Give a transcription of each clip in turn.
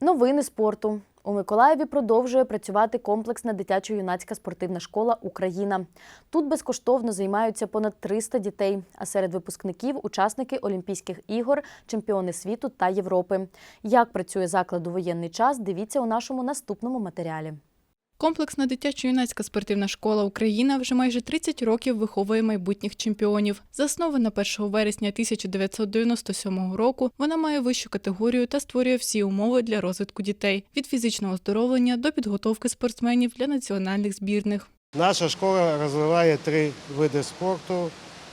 Новини спорту. У Миколаєві продовжує працювати комплексна дитячо-юнацька спортивна школа Україна. Тут безкоштовно займаються понад 300 дітей, а серед випускників учасники Олімпійських ігор, чемпіони світу та Європи. Як працює заклад у воєнний час, дивіться у нашому наступному матеріалі. Комплексна дитячо-юнацька спортивна школа Україна вже майже 30 років виховує майбутніх чемпіонів. Заснована 1 вересня 1997 року, вона має вищу категорію та створює всі умови для розвитку дітей від фізичного оздоровлення до підготовки спортсменів для національних збірних. Наша школа розвиває три види спорту: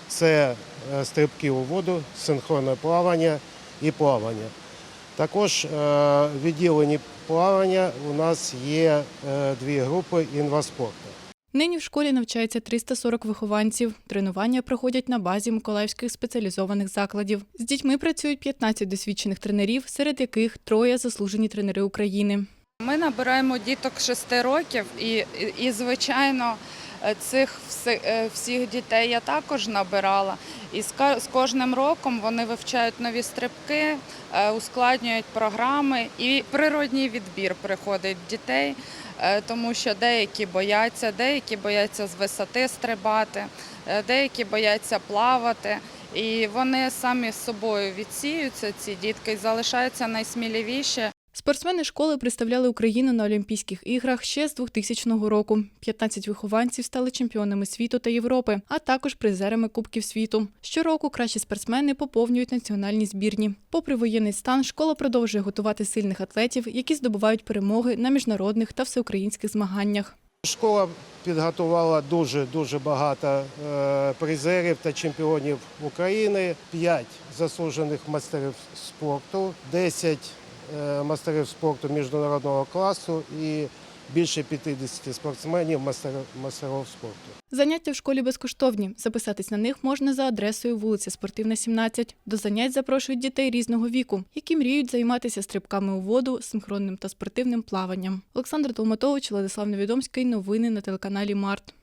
це е, стрибки у воду, синхронне плавання і плавання. Також е, в відділенні плавання у нас є е, дві групи інваспорту. Нині в школі навчається 340 вихованців. Тренування проходять на базі миколаївських спеціалізованих закладів. З дітьми працюють 15 досвідчених тренерів, серед яких троє заслужені тренери України. Ми набираємо діток 6 років, і, і, і, звичайно, цих е, всіх дітей я також набирала. І з кожним роком вони вивчають нові стрибки, е, ускладнюють програми, і природній відбір приходить дітей, е, тому що деякі бояться, деякі бояться з висоти стрибати, е, деякі бояться плавати. І вони самі з собою відсіються, ці дітки, і залишаються найсміливіші. Спортсмени школи представляли Україну на Олімпійських іграх ще з 2000 року. 15 вихованців стали чемпіонами світу та Європи, а також призерами Кубків світу. Щороку кращі спортсмени поповнюють національні збірні. Попри воєнний стан, школа продовжує готувати сильних атлетів, які здобувають перемоги на міжнародних та всеукраїнських змаганнях. Школа підготувала дуже дуже багато е, призерів та чемпіонів України, 5 заслужених майстерів спорту, 10 е, майстерів спорту міжнародного класу і більше 50 спортсменів майстерів спорту. Заняття в школі безкоштовні. Записатись на них можна за адресою вулиця Спортивна, 17. До занять запрошують дітей різного віку, які мріють займатися стрибками у воду, синхронним та спортивним плаванням. Олександр Толматович, Владислав Невідомський. Новини на телеканалі Март.